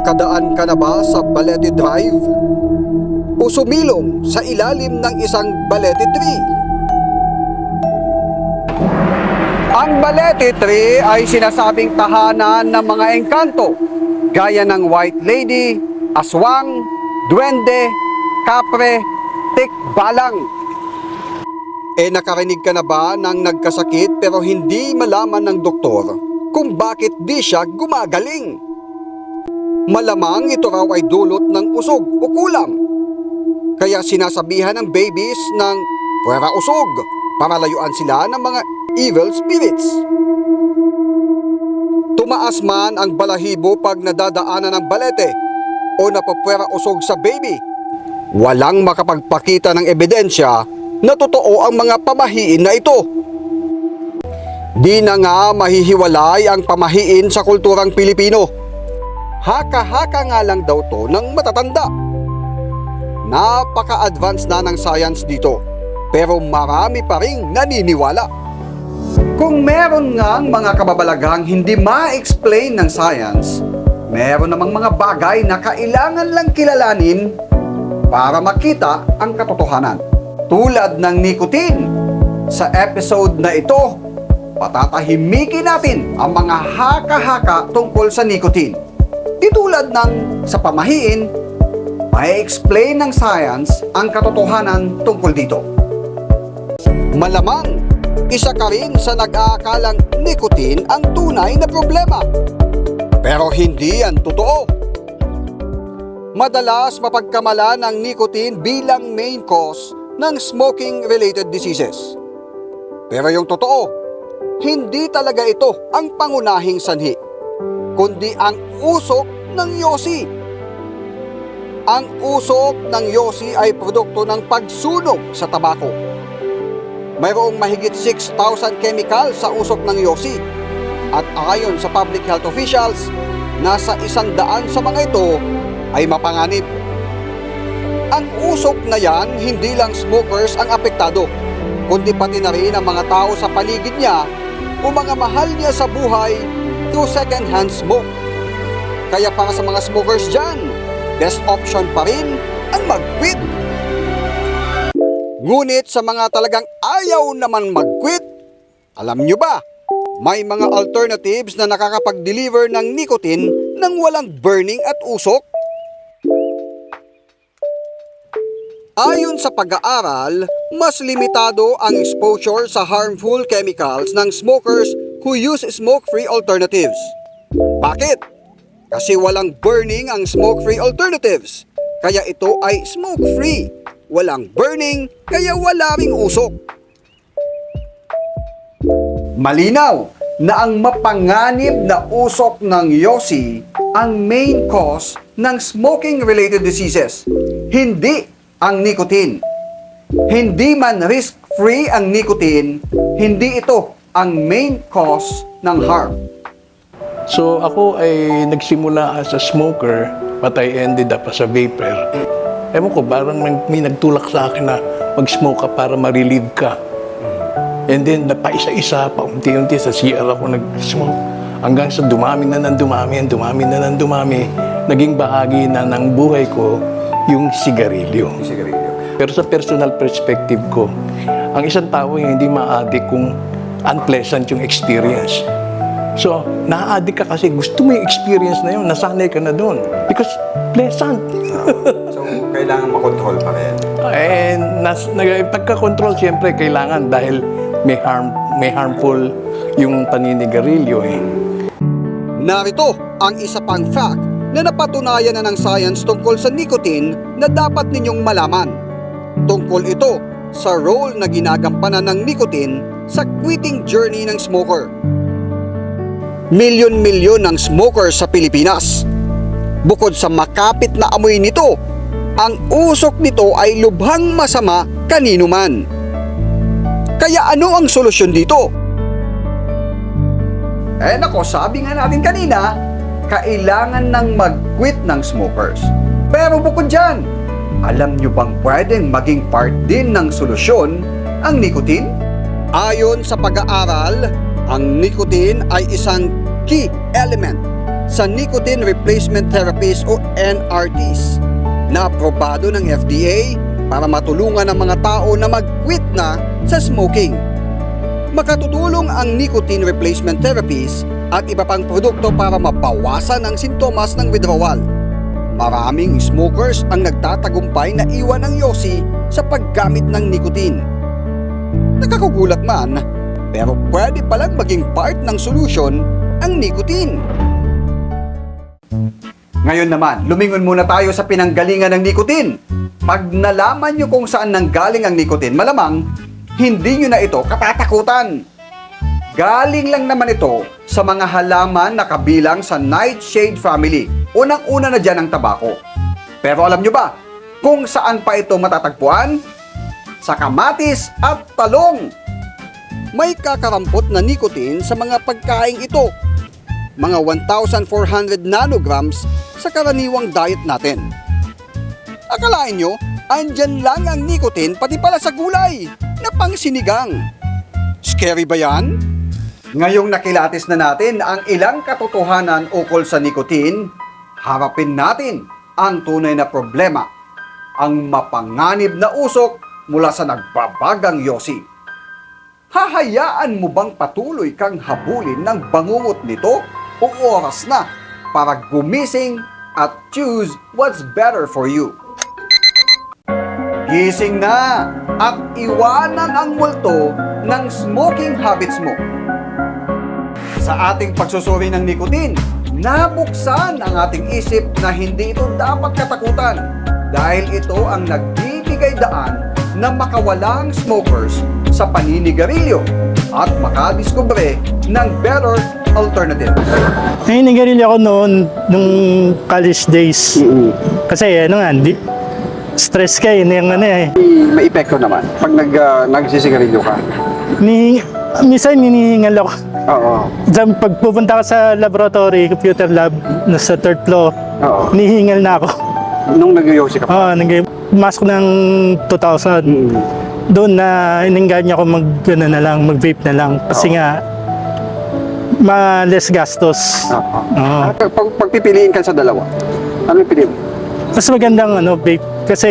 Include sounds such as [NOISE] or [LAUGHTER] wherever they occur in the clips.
Nakadaan ka na ba sa Balete Drive? O sumilong sa ilalim ng isang balete tree? Ang balete tree ay sinasabing tahanan ng mga engkanto gaya ng White Lady, Aswang, Duwende, Kapre, Tikbalang. E nakarinig ka na ba ng nagkasakit pero hindi malaman ng doktor kung bakit di siya gumagaling? Malamang ito raw ay dulot ng usog o kulam. Kaya sinasabihan ng babies ng puwera usog para layuan sila ng mga evil spirits. Tumaas man ang balahibo pag nadadaanan ng balete o napapwera usog sa baby. Walang makapagpakita ng ebidensya na totoo ang mga pamahiin na ito. Di na nga mahihiwalay ang pamahiin sa kulturang Pilipino. Haka-haka nga lang daw to ng matatanda. Napaka-advance na ng science dito, pero marami pa ring naniniwala. Kung meron ngang mga kababalaghang hindi ma-explain ng science, meron namang mga bagay na kailangan lang kilalanin para makita ang katotohanan. Tulad ng nicotine. Sa episode na ito, patatahimikin natin ang mga haka-haka tungkol sa nicotine. Di tulad ng sa pamahiin, may explain ng science ang katotohanan tungkol dito. Malamang, isa ka rin sa nag-aakalang nicotine ang tunay na problema. Pero hindi yan totoo. Madalas mapagkamala ng nicotine bilang main cause ng smoking-related diseases. Pero yung totoo, hindi talaga ito ang pangunahing sanhi, kundi ang usok ng yosi. Ang usok ng yosi ay produkto ng pagsunog sa tabako. Mayroong mahigit 6,000 chemicals sa usok ng yosi. At ayon sa public health officials, nasa isang daan sa mga ito ay mapanganib. Ang usok na yan, hindi lang smokers ang apektado, kundi pati na rin ang mga tao sa paligid niya o mga mahal niya sa buhay through second-hand smoke. Kaya para sa mga smokers dyan, best option pa rin ang mag-quit. Ngunit sa mga talagang ayaw naman mag-quit, alam nyo ba, may mga alternatives na nakakapag-deliver ng nicotine nang walang burning at usok? Ayon sa pag-aaral, mas limitado ang exposure sa harmful chemicals ng smokers who use smoke-free alternatives. Bakit? Kasi walang burning ang smoke-free alternatives. Kaya ito ay smoke-free. Walang burning, kaya wala ring usok. Malinaw na ang mapanganib na usok ng yosi ang main cause ng smoking-related diseases, hindi ang nicotine. Hindi man risk-free ang nicotine, hindi ito ang main cause ng harm. So ako ay nagsimula as a smoker, but I ended up as a vapor. Ewan ko, parang may, may nagtulak sa akin na mag-smoke ka para ma-relieve ka. And then, napaisa-isa, paunti-unti sa CR ako nag-smoke. Hanggang sa dumami na ng dumami, ang dumami na ng dumami, naging bahagi na ng buhay ko yung sigarilyo. Pero sa personal perspective ko, ang isang tao ay hindi ma-addict kung unpleasant yung experience. So, na-addict ka kasi gusto mo yung experience na yun, nasanay ka na doon. Because pleasant. [LAUGHS] So, kailangan makontrol pa rin. And nas, nag, pagka-control, siyempre, kailangan dahil may harm may harmful yung paninigarilyo eh. Narito ang isa pang fact na napatunayan na ng science tungkol sa nicotine na dapat ninyong malaman. Tungkol ito sa role na ginagampanan ng nicotine sa quitting journey ng smoker. Milyon-milyon ng smokers sa Pilipinas. Bukod sa makapit na amoy nito, ang usok nito ay lubhang masama kanino man. Kaya ano ang solusyon dito? Eh nako, sabi nga natin kanina, kailangan ng mag-quit ng smokers. Pero bukod dyan, alam nyo bang pwedeng maging part din ng solusyon ang nicotine? Ayon sa pag-aaral, ang nicotine ay isang key element sa nicotine replacement therapies o NRTs na aprobado ng FDA para matulungan ang mga tao na mag-quit na sa smoking. Makatutulong ang nicotine replacement therapies at iba pang produkto para mabawasan ang sintomas ng withdrawal. Maraming smokers ang nagtatagumpay na iwan ang yosi sa paggamit ng nicotine. Nakakagulat man, pero pwede palang maging part ng solusyon ang nicotine. Ngayon naman, lumingon muna tayo sa pinanggalingan ng nicotine. Pag nalaman nyo kung saan nanggaling ang nicotine, malamang hindi nyo na ito katatakutan. Galing lang naman ito sa mga halaman na kabilang sa nightshade family. Unang-una na dyan ang tabako. Pero alam nyo ba kung saan pa ito matatagpuan? Sa kamatis at talong. May kakarampot na nicotine sa mga pagkaing ito. Mga 1,400 nanograms sa karaniwang diet natin. Akalain nyo, andyan lang ang nicotine pati pala sa gulay na pang sinigang. Scary ba yan? Ngayong nakilatis na natin ang ilang katotohanan ukol sa nicotine, harapin natin ang tunay na problema, ang mapanganib na usok mula sa nagbabagang yosi. Hahayaan mo bang patuloy kang habulin ng bangungot nito o oras na para gumising at choose what's better for you? Gising na at iwanan ang multo ng smoking habits mo. Sa ating pagsusuri ng nicotine, nabuksan ang ating isip na hindi ito dapat katakutan dahil ito ang nagbibigay daan na makawalang smokers sa paninigarilyo at makadiskubre ng better alternatives. Naninigarilyo ako noon, nung college days. Kasi ano nga, di, stress ka eh, yung ano eh. May epekto naman pag nag, uh, nagsisigarilyo ka. Ni, minsan hinihingal ako. Oo. Sa pag pupunta ka sa laboratory, computer lab, nasa third floor, Oo. hinihingal na ako. Nung nagyoyosi ka Oo, nag pumasok ng 2000. Doon na ininggan niya ako mag, ano na lang, mag-vape na lang. Kasi nga, ma less gastos. Oo. Oo. Pag, pagpipiliin ka sa dalawa, ano yung piliin? Mas magandang ano, vape. Kasi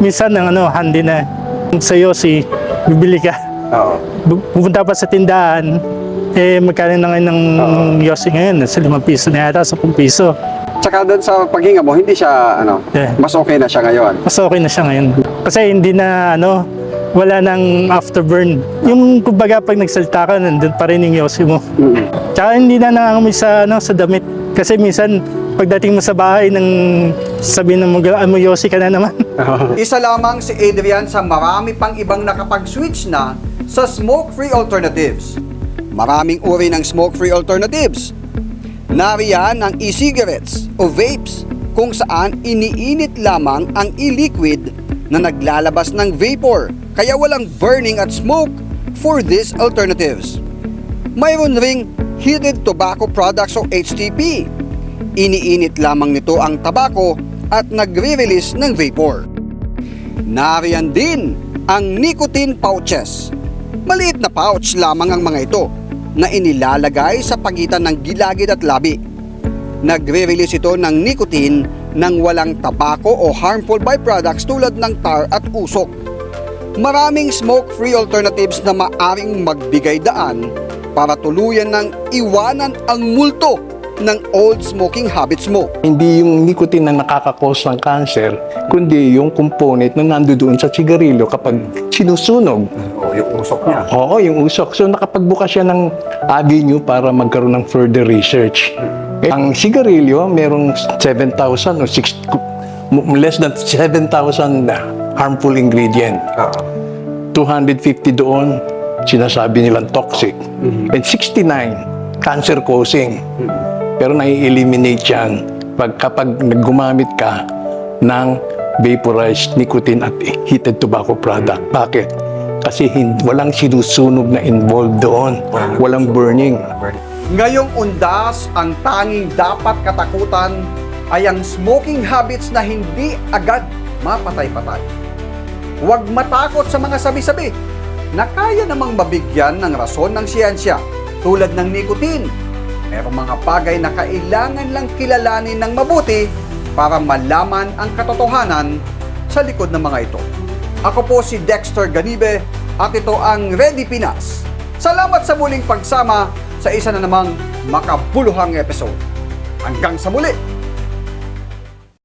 minsan ang ano, handy na. Sa Yossi, bibili ka. Oo. Pupunta pa sa tindahan, eh magkano na ngayon ng Yossi ngayon? Sa 5 piso na yata, 10 piso. Tsaka doon sa paghinga mo, hindi siya, ano, Yeah. mas okay na siya ngayon. Mas okay na siya ngayon. Kasi hindi na ano, wala nang afterburn. Yung kumbaga pag nagsalita ka, nandun pa rin yung Yossi mo. Mm. Tsaka hindi na nangangamoy sa, ano, sa damit. Kasi minsan, pagdating mo sa bahay, nang sabihin ng mga mo Yossi ka na naman. [LAUGHS] Isa lamang si Adrian sa marami pang ibang nakapag-switch na sa smoke-free alternatives. Maraming uri ng smoke-free alternatives. Nariyan ang e-cigarettes o vapes kung saan iniinit lamang ang e-liquid na naglalabas ng vapor kaya walang burning at smoke for these alternatives. Mayroon ring heated tobacco products o HTP. Iniinit lamang nito ang tabako at nagre-release ng vapor. Nariyan din ang nicotine pouches. Maliit na pouch lamang ang mga ito na inilalagay sa pagitan ng gilagid at labi. Nagre-release ito ng nicotine nang walang tabako o harmful byproducts tulad ng tar at usok. Maraming smoke-free alternatives na maaring magbigay daan para tuluyan ng iwanan ang multo ng old smoking habits mo. Hindi yung nicotine na nakakakos ng cancer, kundi yung component na nandoon sa sigarilyo kapag sinusunog. Yung usok niya. Oo, yung usok. So nakapagbukas siya ng avenue para magkaroon ng further research. Eh, Ang sigarilyo, merong 7,000 o 6, less than 7,000 na harmful ingredient. Oo. 250 doon, sinasabi nilang toxic. And 69, cancer-causing. Pero nai-eliminate yan pag, kapag gumamit ka ng vaporized nicotine at heated tobacco product. Bakit? Kasi walang sinusunog na involved doon. Walang burning. Ngayong undas, ang tanging dapat katakutan ay ang smoking habits na hindi agad mapatay-patay. Huwag matakot sa mga sabi-sabi na kaya namang mabigyan ng rason ng siyensya tulad ng nicotine. Pero mga bagay na kailangan lang kilalanin ng mabuti para malaman ang katotohanan sa likod ng mga ito. Ako po si Dexter Ganibe at ito ang Ready Pinas. Salamat sa muling pagsama sa isa na namang makabuluhang episode. Hanggang sa muli!